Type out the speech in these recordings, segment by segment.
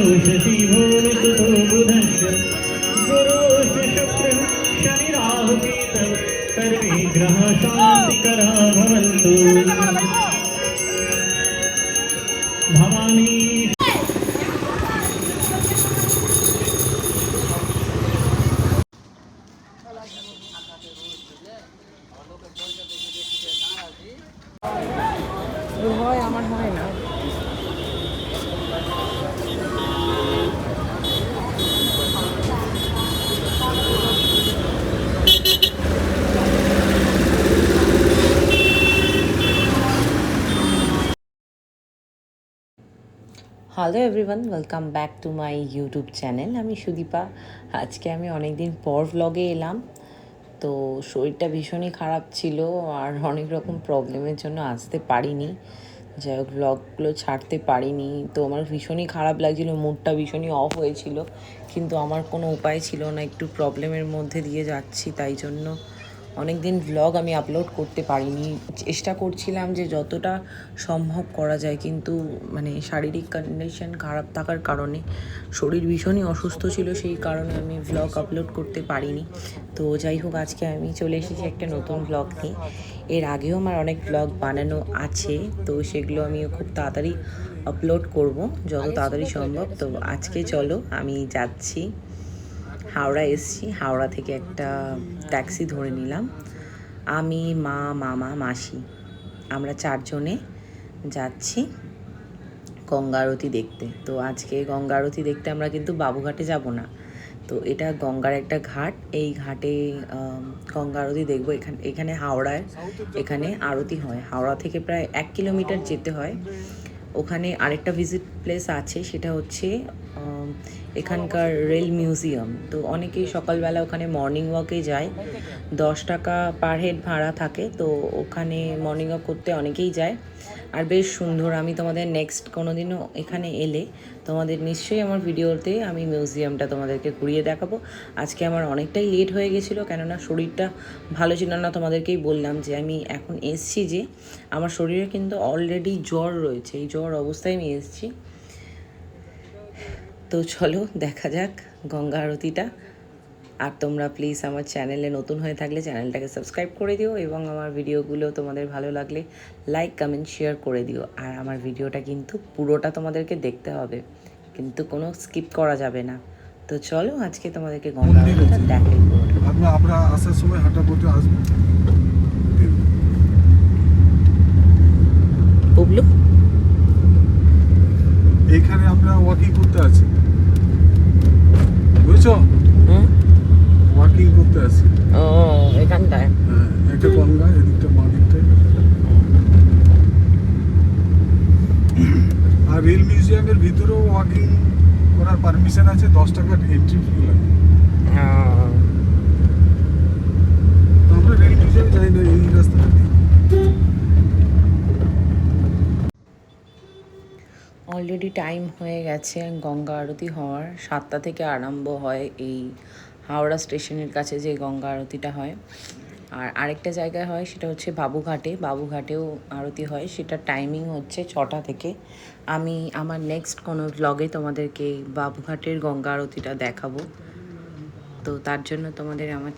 शशि भूमिसुतो बुधश्च गुरुश्च शुक्रः शनिराहुकेतः सर्वे भवन्तु। Hello everyone welcome back to my YouTube channel আমি সুদীপা। আজকে আমি অনেক দিন পর ভ্লগে এলাম। তো শরীরটা ভীষণই খারাপ ছিল আর অনেক রকম প্রবলেমের জন্য আসতে পারিনি। যাই হোক ভ্লগগুলো ছাড়তে পারিনি। তো আমার ভীষণই খারাপ লাগছিল মুডটা ভীষণই অফ হয়েছিল। কিন্তু আমার কোনো উপায় ছিল না, একটু প্রবলেমের মধ্যে দিয়ে যাচ্ছি, তাই জন্য অনেক দিন ভ্লগ আমি আপলোড করতে পারিনি। চেষ্টা করছিলাম যে যতটা সম্ভব করা যায় কিন্তু মানে শারীরিক কন্ডিশন খারাপ থাকার কারণে শরীর ভীষণই অসুস্থ ছিল সেই কারণে আমি ভ্লগ আপলোড করতে পারিনি। তো যাই হোক আজকে আমি চলে এসেছি একটা নতুন ভ্লগ নিয়ে। এর আগেও আমার অনেক ভ্লগ বানানো আছে তো সেগুলো আমি খুব তাড়াতাড়ি আপলোড করব যত তাড়াতাড়ি সম্ভব। তো আজকে চলো আমি যাচ্ছি। হাওড়া এসছি, হাওড়া থেকে একটা ট্যাক্সি ধরে নিলাম। আমি, মা, মামা, মাসি, আমরা চারজনে যাচ্ছি গঙ্গা আরতি দেখতে। তো আজকে গঙ্গা আরতি দেখতে আমরা কিন্তু বাবুঘাটে যাব না। তো এটা গঙ্গার একটা ঘাট, এই ঘাটে গঙ্গা আরতি দেখব। এখানে এখানে হাওড়ায়, এখানে আরতি হয়। হাওড়া থেকে প্রায় এক কিলোমিটার যেতে হয়। ওখানে আরেকটা ভিজিট প্লেস আছে, সেটা হচ্ছে এখানকার রেল মিউজিয়াম। তো অনেকেই সকালবেলা ওখানে মর্নিং ওয়াকে যায়। দশ টাকা পার হেড ভাড়া থাকে, তো ওখানে মর্নিং ওয়াক করতে অনেকেই যায়। আর বেশ সুন্দর, আমি তোমাদের নেক্সট কোনো দিনও এখানে এলে তোমাদের নিশ্চয়ই আমার ভিডিওতে আমি মিউজিয়ামটা তোমাদেরকে ঘুরিয়ে দেখাবো। আজকে আমার অনেকটাই লেট হয়ে গেছিল, কেননা শরীরটা ভালো ছিল না, তোমাদেরকেই বললাম যে আমি এখন এসছি যে, আমার শরীরে কিন্তু অলরেডি জ্বর রয়েছে। এই জ্বর অবস্থায় আমি এসছি। তো চলো, দেখা যাক গঙ্গা আরতিটা। আর তোমরা প্লিজ আমার চ্যানেলে নতুন হয়ে থাকলে চ্যানেলটাকে সাবস্ক্রাইব করে দিও এবং আমার ভিডিওগুলো তোমাদের ভালো লাগলে লাইক কমেন্ট শেয়ার করে দিও। আর আমার ভিডিওটা কিন্তু পুরোটা তোমাদেরকে দেখতে হবে। কিন্তু কোনো স্কিপ করা যাবে না। তো চলো, আজকে তোমাদেরকে গঙ্গা আরতিটা দেখাই। আমরা আসার সময় হাঁটা পথে আসব বুবলু এইখানে আমরা ওয়াকিং করতে আছি বুঝছ হুম ওয়াকিং করতে আছি ও এখানটায় হ্যাঁ একটা গঙ্গা এদিকটা বাঁ দিকটায় আর রেল মিউজিয়ামের ভিতরেও ওয়াকিং করার এন্ট্রি ফি লাগে। আমরা রেল যাই না এই রাস্তাটা দিয়ে। অলরেডি টাইম হয়ে গেছে গঙ্গা আরতি হওয়ার। সাতটা থেকে আরম্ভ হয় এই হাওড়া স্টেশনের কাছে যে গঙ্গা আরতিটা হয়। আর আরেকটা জায়গায় হয়, সেটা হচ্ছে বাবুঘাটে। বাবুঘাটেও আরতি হয়। সেটা টাইমিং হচ্ছে ছটা থেকে। আমি আমার নেক্সট কোনো ব্লগে তোমাদেরকে বাবুঘাটের গঙ্গা আরতিটা দেখাবো। তো তার জন্য তোমাদের আমার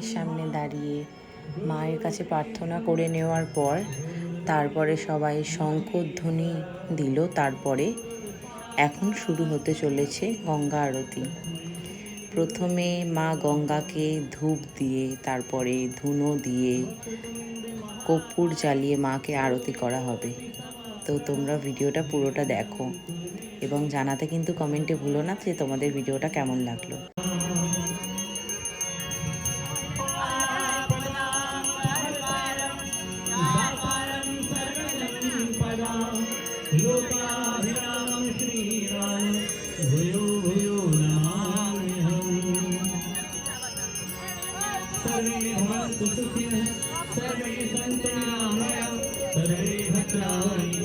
মায়ের সামনে দাঁড়িয়ে মায়ের কাছে প্রার্থনা করে নেওয়ার পর তারপরে সবাই শঙ্খধ্বনি দিল। তারপরে এখন শুরু হতে চলেছে গঙ্গা আরতি। প্রথমে মা গঙ্গাকে ধূপ দিয়ে, তারপরে ধুনো দিয়ে কর্পূর জ্বালিয়ে মাকে আরতি করা হবে। তো তোমরা ভিডিওটা পুরোটা দেখো এবং জানাতে কিন্তু কমেন্টে ভুলো না যে তোমাদের ভিডিওটা কেমন লাগল। प्राण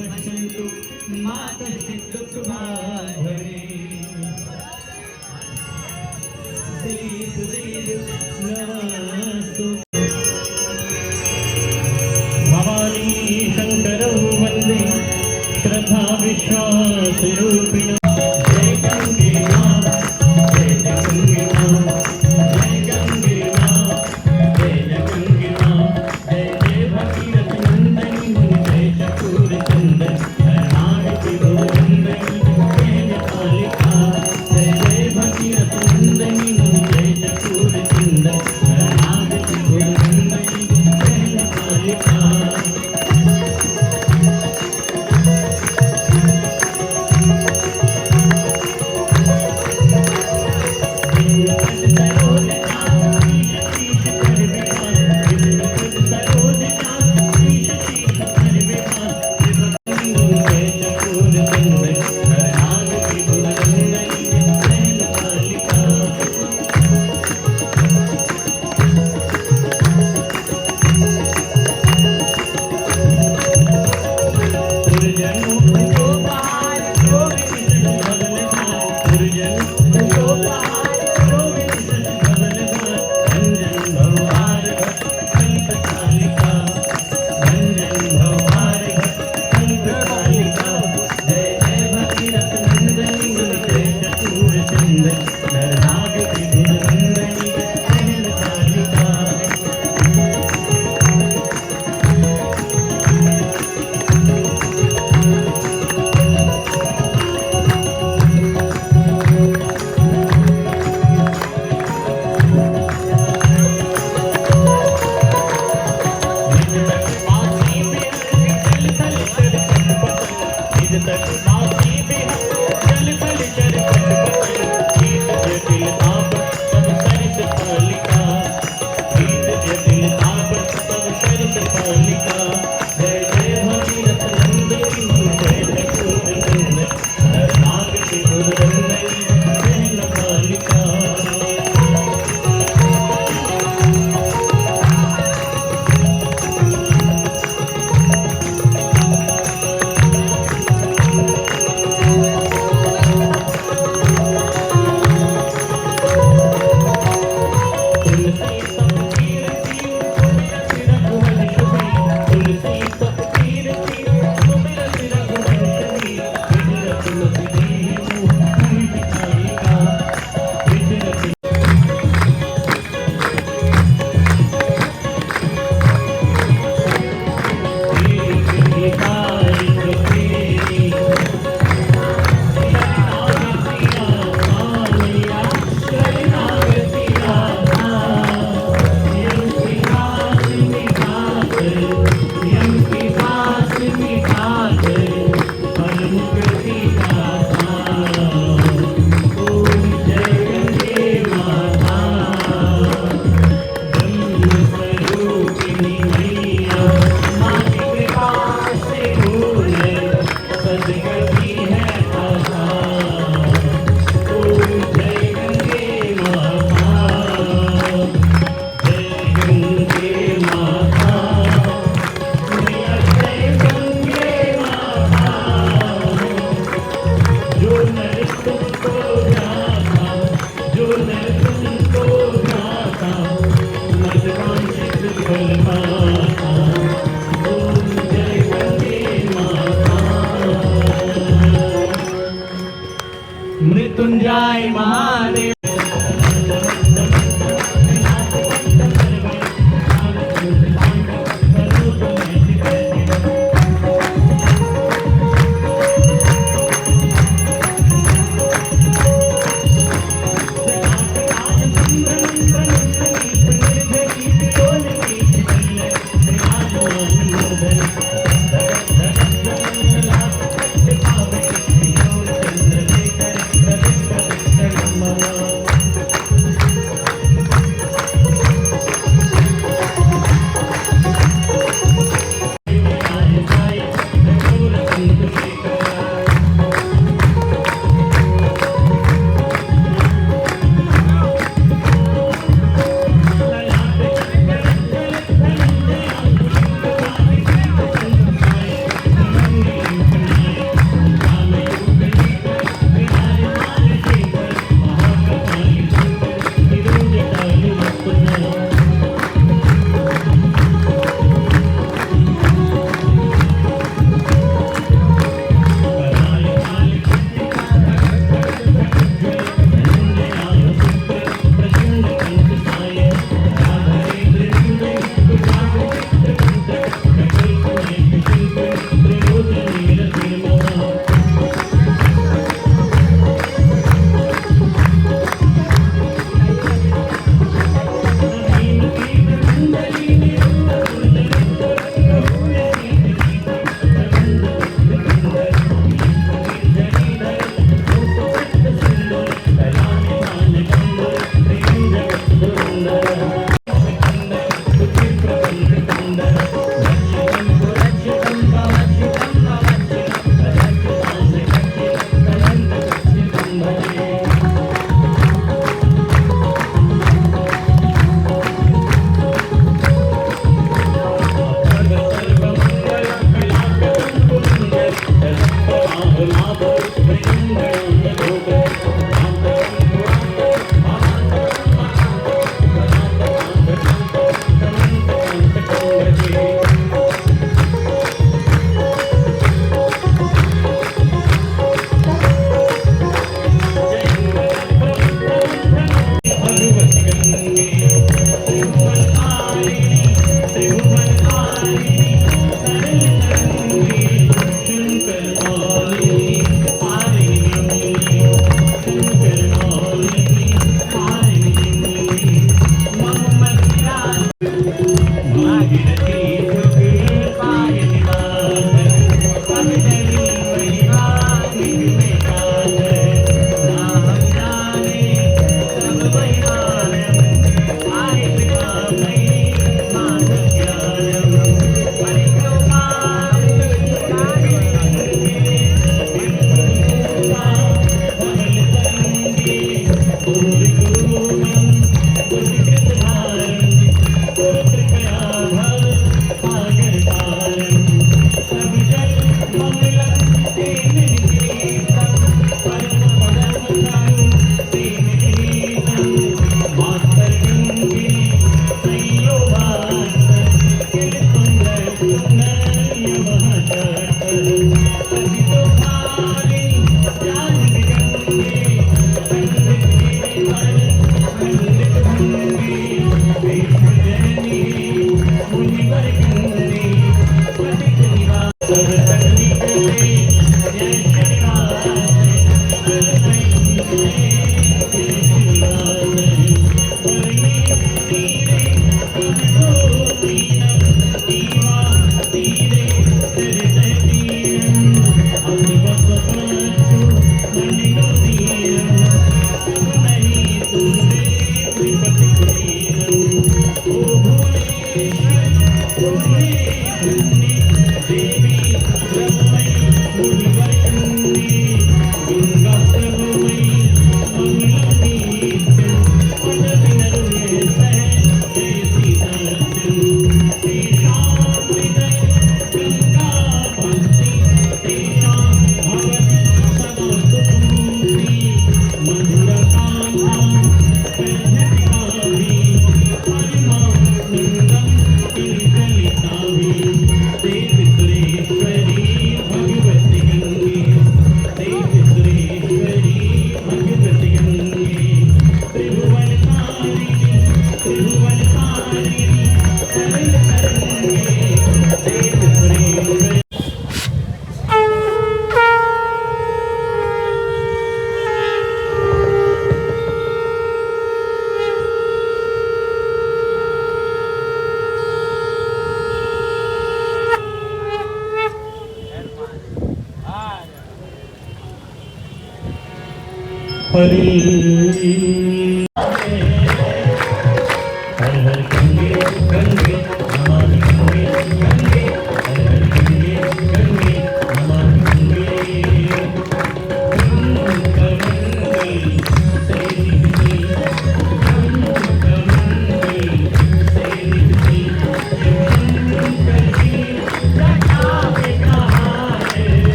हरि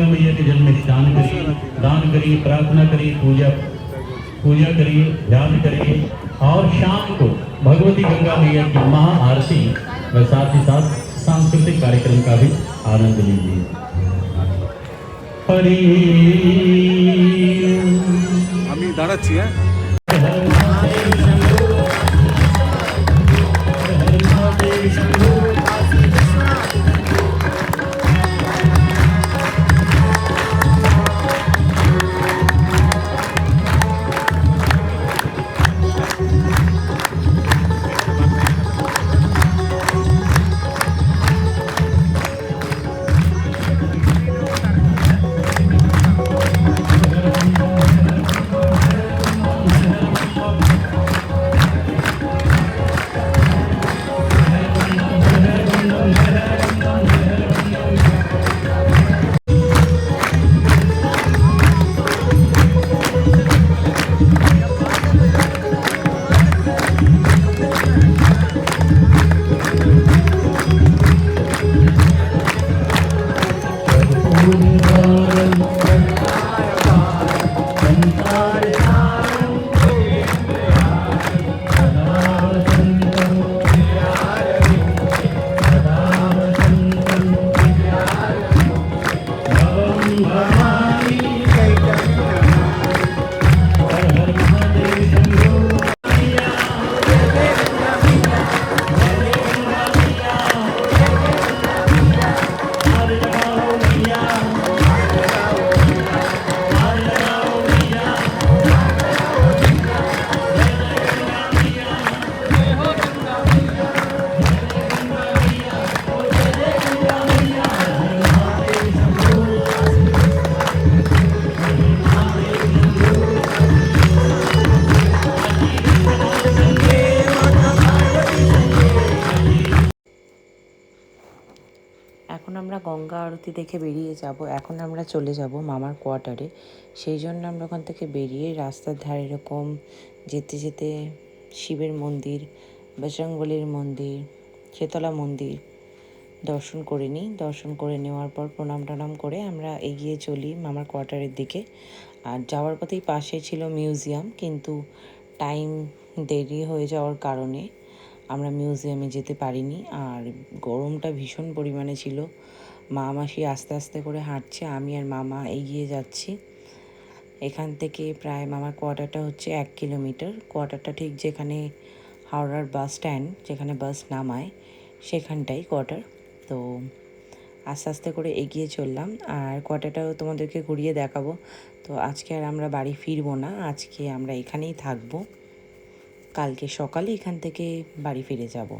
दुर्गा मैया के जन्म स्थान करिए दान करिए प्रार्थना करिए पूजा पूजा करिए ध्यान करिए और शाम को भगवती गंगा मैया की महाआरती व साथ ही साथ सांस्कृतिक कार्यक्रम का भी आनंद लीजिए हमें दाड़ा चाहिए এখন আমরা গঙ্গা আরতি দেখে বেরিয়ে যাব, এখন আমরা চলে যাব মামার কোয়ার্টারে। সেই জন্য আমরা ওখান থেকে বেরিয়ে রাস্তার ধারে এরকম যেতে যেতে শিবের মন্দির, বজরংবলির মন্দির শেতলা মন্দির দর্শন করে নিই। দর্শন করে নেওয়ার পর প্রণাম টনাম করে আমরা এগিয়ে চলি মামার কোয়ার্টারের দিকে। আর যাওয়ার পথেই পাশে ছিল মিউজিয়াম, কিন্তু টাইম দেরি হয়ে যাওয়ার কারণে আমরা মিউজিয়ামে যেতে পারিনি আর গরমটা ভীষণ পরিমাণে ছিল। মা মাসি আস্তে আস্তে করে হাঁটছে, আমি আর মামা এগিয়ে যাচ্ছি। এখান থেকে প্রায় মামার কোয়ার্টারটা হচ্ছে এক কিলোমিটার। কোয়ার্টারটা ঠিক যেখানে হাওড়ার বাস স্ট্যান্ড, যেখানে বাস নামায়, সেখানটাই কোয়ার্টার। তো আস্তে আস্তে করে এগিয়ে চললাম আর কোয়ার্টারটাও তোমাদেরকে ঘুরিয়ে দেখাবো। তো আজকে আর আমরা বাড়ি ফিরবো না, আজকে আমরা এখানেই থাকব। কালকে সকালে এখান থেকে বাড়ি ফিরে যাব।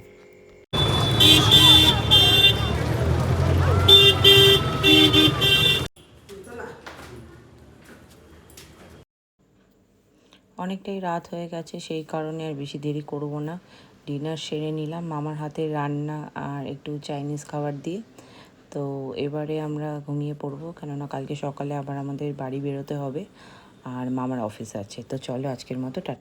অনেকটাই রাত হয়ে গেছে, সেই কারণে আর বেশি দেরি করব না। ডিনার সেরে নিলাম, মামার হাতে রান্না আর একটু চাইনিজ খাবার দিয়ে। তো এবারে আমরা ঘুমিয়ে পড়ব, কেননা কালকে সকালে আবার আমাদের বাড়ি বেরোতে হবে আর মামার অফিস আছে। তো চলো আজকের মতো, টাটা।